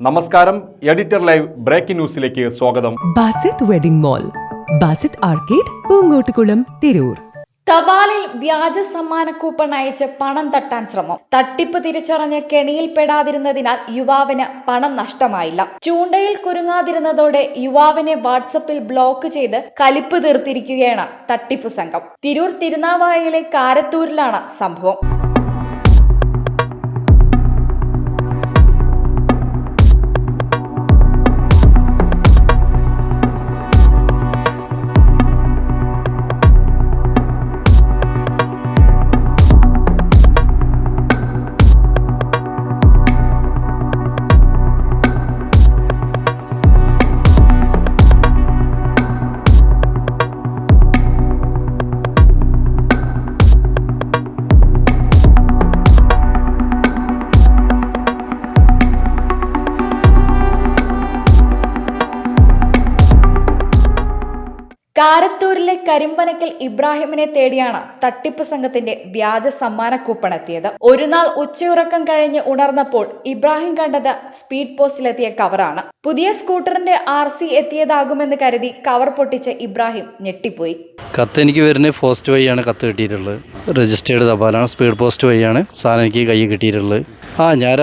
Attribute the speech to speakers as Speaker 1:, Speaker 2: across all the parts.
Speaker 1: നമസ്കാരം editor live breaking ന്യൂസിലേക്ക് സ്വാഗതം.
Speaker 2: Basith wedding mall Basith arcade Poonkottukulam Tirur.
Speaker 3: തപാലിൽ വ്യാജ സമ്മാന കൂപ്പൺ അയച്ച് പണം തട്ടാൻ ശ്രമം. തട്ടിപ്പ് തിരിച്ചറിഞ്ഞ് കെണിയിൽപ്പെടാതിരുന്നതിനാൽ യുവാവിന് പണം നഷ്ടമായില്ല. ചൂണ്ടയിൽ കുരുങ്ങാതിരുന്നതോടെ യുവാവിനെ വാട്സപ്പിൽ ബ്ലോക്ക് ചെയ്ത് കലിപ്പ് തീർത്തിരിക്കുകയാണ് തട്ടിപ്പ് സംഘം. തിരൂർ തിരുനാവായയിലെ കാരത്തൂരിലാണ് സംഭവം. കാരത്തൂരിലെ കരിമ്പനക്കൽ ഇബ്രാഹിമിനെ തേടിയാണ് തട്ടിപ്പ് സംഘത്തിന്റെ വ്യാജ സമ്മാന കൂപ്പൺ എത്തിയത്. ഒരു നാൾ ഉച്ചയുറക്കം കഴിഞ്ഞ് ഉണർന്നപ്പോൾ ഇബ്രാഹിം കണ്ടത് സ്പീഡ് പോസ്റ്റിലെത്തിയ കവറാണ്. പുതിയ സ്കൂട്ടറിന്റെ ആർ സി എത്തിയതാകുമെന്ന് കരുതി കവർ പൊട്ടിച്ച ഇബ്രാഹിം ഞെട്ടിപ്പോയി.
Speaker 4: കത്ത് എനിക്ക് വരുന്നത് പോസ്റ്റ് വഴിയാണ് കത്ത് കിട്ടിയിട്ടുള്ളത്. രജിസ്റ്റേർഡ് തപാലാണ് സ്പീഡ് പോസ്റ്റ് വഴിയാണ് സാധനം എനിക്ക് കൈ കിട്ടിയിട്ടുള്ളത്. ആ ഞാൻ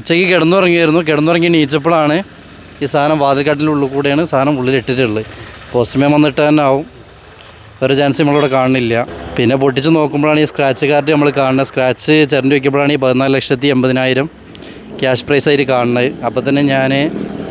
Speaker 4: ഉച്ചയ്ക്ക് കിടന്നുറങ്ങിയായിരുന്നു. കിടന്നുറങ്ങി നീച്ചപ്പോഴാണ് ഈ സാധനം വാതിൽക്കാട്ടിന്റെ ഉള്ളിൽ കൂടെയാണ് സാധനം ഉള്ളിൽ ഇട്ടിട്ടുള്ളത് പോസ്റ്റ്മാൻ വന്നിട്ട് തന്നെ ആവും. ഒരു ചാൻസ് നമ്മളിവിടെ കാണുന്നില്ല. പിന്നെ പൊട്ടിച്ച് നോക്കുമ്പോഴാണ് ഈ സ്ക്രാച്ച് കാർഡ് നമ്മൾ കാണുന്നത്. സ്ക്രാച്ച് ചിരണ്ടി വയ്ക്കുമ്പോഴാണ് ഈ പതിനാല് ലക്ഷത്തി എൺപതിനായിരം ക്യാഷ് പ്രൈസ് ആയിട്ട് കാണുന്നത്. അപ്പോൾ തന്നെ ഞാൻ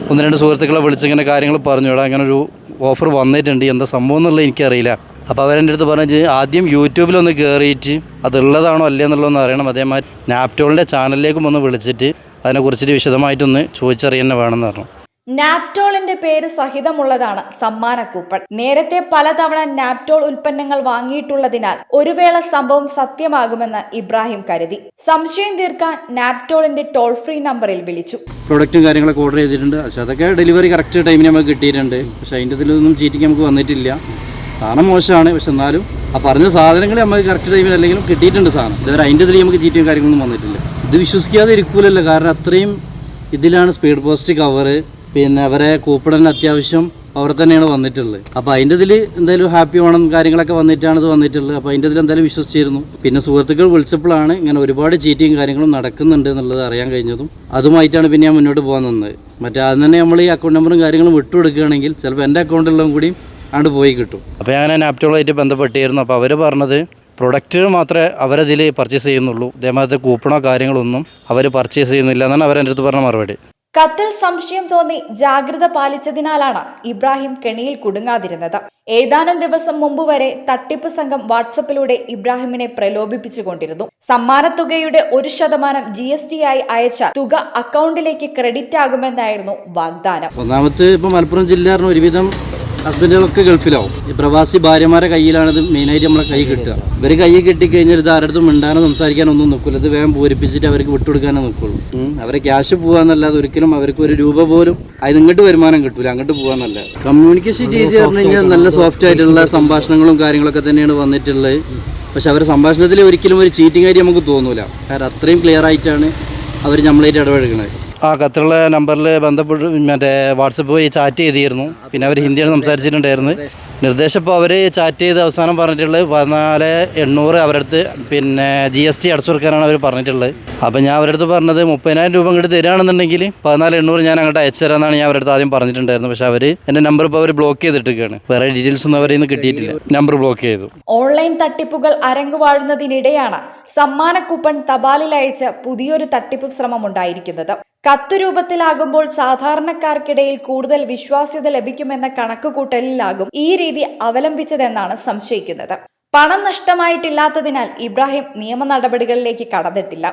Speaker 4: ഒന്ന് രണ്ട് സുഹൃത്തുക്കളെ വിളിച്ചിങ്ങനെ കാര്യങ്ങൾ പറഞ്ഞു. ഇവിടെ അങ്ങനെ ഒരു ഓഫർ വന്നിട്ടുണ്ട്. എന്താ സംഭവം എന്നുള്ളത് എനിക്കറിയില്ല. അപ്പോൾ അവരെന്റെ അടുത്ത് പറഞ്ഞു ആദ്യം യൂട്യൂബിലൊന്ന് കയറിയിട്ട് അതുള്ളതാണോ അല്ലേ എന്നുള്ളതൊന്ന് അറിയണം. അതേമാതിരി നാപ്റ്റോളിന്റെ ചാനലിലേക്കും ഒന്ന് വിളിച്ചിട്ട് അതിനെക്കുറിച്ചിട്ട് വിശദമായിട്ടൊന്ന് ചോദിച്ചറിയാൻ വേണമെന്ന് പറഞ്ഞു.
Speaker 3: നാപ്റ്റോളിന്റെ പേര് സഹിതമുള്ളതാണ് സമ്മാന കൂപ്പൺ. നേരത്തെ പലതവണ നാപ്റ്റോൾ ഉൽപ്പന്നങ്ങൾ വാങ്ങിയിട്ടുള്ളതിനാൽ ഒരു വേള സംഭവം സത്യമാകുമെന്ന് ഇബ്രാഹിം കരുതി. സംശയം തീർക്കാൻ നാപ്റ്റോളിന്റെ ടോൾ ഫ്രീ നമ്പറിൽ വിളിച്ചു.
Speaker 4: പ്രൊഡക്റ്റും കാര്യങ്ങളൊക്കെ ഓർഡർ ചെയ്തിട്ടുണ്ട്. പക്ഷെ അതൊക്കെ ഡെലിവറി കറക്റ്റ് ടൈമിന് നമുക്ക് കിട്ടിയിട്ടുണ്ട്. പക്ഷെ അതിന്റെ ഇതിലൊന്നും ചീറ്റിക്ക് നമുക്ക് വന്നിട്ടില്ല. സാധനം മോശമാണ്. പക്ഷെ എന്നാലും ആ പറഞ്ഞ സാധനങ്ങൾ നമുക്ക് കറക്റ്റ് ടൈമിൽ അല്ലെങ്കിലും കിട്ടിയിട്ടുണ്ട് സാധനം. ഇതുവരെ അതിന്റെ ഇതിൽ നമുക്ക് ചീറ്റിയും കാര്യങ്ങളൊന്നും വന്നിട്ടില്ല. ഇത് വിശ്വസിക്കാതെ ഇരിക്കൂലല്ലോ. കാരണം അത്രയും ഇതിലാണ് സ്പീഡ് പോസ്റ്റ് കവറ്. പിന്നെ അവരെ കൂപ്പണിന് അത്യാവശ്യം അവർ തന്നെയാണ് വന്നിട്ടുള്ളത്. അപ്പോൾ അതിന്റെ ഇതിൽ എന്തായാലും ഹാപ്പി ഓണം കാര്യങ്ങളൊക്കെ വന്നിട്ടാണ് ഇത് വന്നിട്ടുള്ളത്. അപ്പോൾ അതിന്റെ ഇതിൽ എന്തായാലും വിശ്വസിച്ചിരുന്നു. പിന്നെ സുഹൃത്തുക്കൾ വിളിച്ചപ്പോഴാണ് ഇങ്ങനെ ഒരുപാട് ചീറ്റിങ് കാര്യങ്ങളും നടക്കുന്നുണ്ട് എന്നുള്ളത് അറിയാൻ കഴിഞ്ഞതും. അതുമായിട്ടാണ് പിന്നെ ഞാൻ മുന്നോട്ട് പോകാൻ നിന്നത്. മറ്റേ അതിന് തന്നെ നമ്മൾ ഈ അക്കൗണ്ട് നമ്പറും കാര്യങ്ങളും വിട്ടുകൊടുക്കുകയാണെങ്കിൽ ചിലപ്പോൾ എന്റെ അക്കൗണ്ടെല്ലാം കൂടി അങ്ങോട്ട് പോയി കിട്ടും. അപ്പോൾ ഞാൻ നാപ്റ്റോളായിട്ട് ബന്ധപ്പെട്ടിരുന്നു. അപ്പോൾ അവർ പറഞ്ഞത് പ്രൊഡക്റ്റ് മാത്രമേ അവരതിൽ പർച്ചേസ് ചെയ്യുന്നുള്ളൂ. ഇതേമാതിരത്തെ കൂപ്പണോ കാര്യങ്ങളൊന്നും അവർ പർച്ചേസ് ചെയ്യുന്നില്ല എന്നാണ് അവരെന്റെ അടുത്ത് പറഞ്ഞ മറുപടി.
Speaker 3: കത്തിൽ സംശയം തോന്നി ജാഗ്രത പാലിച്ചതിനാലാണ് ഇബ്രാഹിം കെണിയിൽ കുടുങ്ങാതിരുന്നത്. ഏതാനും ദിവസം മുമ്പ് വരെ തട്ടിപ്പ് സംഘം വാട്സപ്പിലൂടെ ഇബ്രാഹിമിനെ പ്രലോഭിപ്പിച്ചുകൊണ്ടിരുന്നു. സമ്മാനത്തുകയുടെ ഒരു ശതമാനം ജി എസ് ടി ആയി അയച്ച തുക അക്കൗണ്ടിലേക്ക് ക്രെഡിറ്റ് ആകുമെന്നായിരുന്നു വാഗ്ദാനം.
Speaker 4: ഒന്നാമത്തെ ഇപ്പൊ മലപ്പുറം ജില്ല പറഞ്ഞ ഒരുവിധം ഹസ്ബൻഡുകളൊക്കെ ഗൾഫിലാവും. ഈ പ്രവാസി ഭാര്യമാരെ കയ്യിലാണ് ഇത് മെയിനായിട്ട് നമ്മളെ കൈ കിട്ടുക. ഇവർ കൈ കെട്ടിക്കഴിഞ്ഞാൽ ഇത് ആരുടെ മിണ്ടാനോ സംസാരിക്കാനോ ഒന്നും നിൽക്കില്ല ഇത് വേഗം പൂരിപ്പിച്ചിട്ട് അവർക്ക് വിട്ടുകൊടുക്കാനേ നിൽക്കുള്ളൂ. അവരെ ക്യാഷ് പോകാന്നല്ലാതെ ഒരിക്കലും അവർക്ക് ഒരു രൂപ പോലും അതിന് ഇങ്ങോട്ട് വരുമാനം കിട്ടൂല. അങ്ങോട്ട് പോകാന്നല്ല കമ്മ്യൂണിക്കേഷൻ രീതി പറഞ്ഞു കഴിഞ്ഞാൽ നല്ല സോഫ്റ്റ് ആയിട്ടുള്ള സംഭാഷണങ്ങളും കാര്യങ്ങളൊക്കെ തന്നെയാണ് വന്നിട്ടുള്ളത്. പക്ഷെ അവരുടെ സംഭാഷണത്തിൽ ഒരിക്കലും ഒരു ചീറ്റിംഗ് കാര്യം നമുക്ക് തോന്നൂല. കാരണം അത്രയും ക്ലിയർ ആയിട്ടാണ് അവർ നമ്മളായിട്ട് ഇടപഴകുന്നത്. ആ ഖത്തറിലുള്ള നമ്പറിൽ ബന്ധപ്പെട്ട് മറ്റേ വാട്സപ്പ് വഴി ചാറ്റ് ചെയ്തിരുന്നു. പിന്നെ അവർ ഹിന്ദിയാണ് സംസാരിച്ചിട്ടുണ്ടായിരുന്നു നിർദ്ദേശം ഇപ്പോൾ അവർ ചാറ്റ് ചെയ്ത് അവസാനം പറഞ്ഞിട്ടുള്ളത് പതിനാല് എണ്ണൂറ് അവരടുത്ത് പിന്നെ ജി എസ് ടി അടച്ചു കൊടുക്കാനാണ് അവർ പറഞ്ഞിട്ടുള്ളത്. അപ്പോൾ ഞാൻ അവരടുത്ത് പറഞ്ഞത് മുപ്പതിനായിരം രൂപ ഇങ്ങോട്ട് തരികയാണെന്നുണ്ടെങ്കിൽ പതിനാല് എണ്ണൂറ് ഞാൻ അങ്ങോട്ട് അയച്ചു തരാമെന്നാണ് ഞാൻ അവരടുത്ത് ആദ്യം പറഞ്ഞിട്ടുണ്ടായിരുന്നു പക്ഷേ അവർ എന്റെ നമ്പർ ഇപ്പോൾ അവർ ബ്ലോക്ക് ചെയ്തിട്ടിരിക്കുകയാണ്. വേറെ ഡീറ്റെയിൽസ് ഒന്നും അവരിൽ കിട്ടിയിട്ടില്ല. നമ്പർ ബ്ലോക്ക് ചെയ്തു.
Speaker 3: ഓൺലൈൻ തട്ടിപ്പുകൾ അരങ്ങുവാഴുന്നതിനിടെയാണ് സമ്മാന കൂപ്പൺ തപാലിൽ അയച്ച് പുതിയൊരു തട്ടിപ്പ് ശ്രമം ഉണ്ടായിരിക്കുന്നത് കത്ത് രൂപത്തിലാകുമ്പോൾ സാധാരണക്കാർക്കിടയിൽ കൂടുതൽ വിശ്വാസ്യത ലഭിക്കുമെന്ന കണക്കുകൂട്ടലിലാകും ഈ രീതി അവലംബിച്ചതെന്നാണ് സംശയിക്കുന്നത്. പണം നഷ്ടമായിട്ടില്ലാത്തതിനാൽ ഇബ്രാഹിം നിയമ നടപടികളിലേക്ക് കടന്നിട്ടില്ല.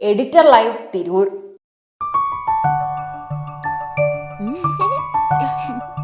Speaker 3: Editor live Tirur.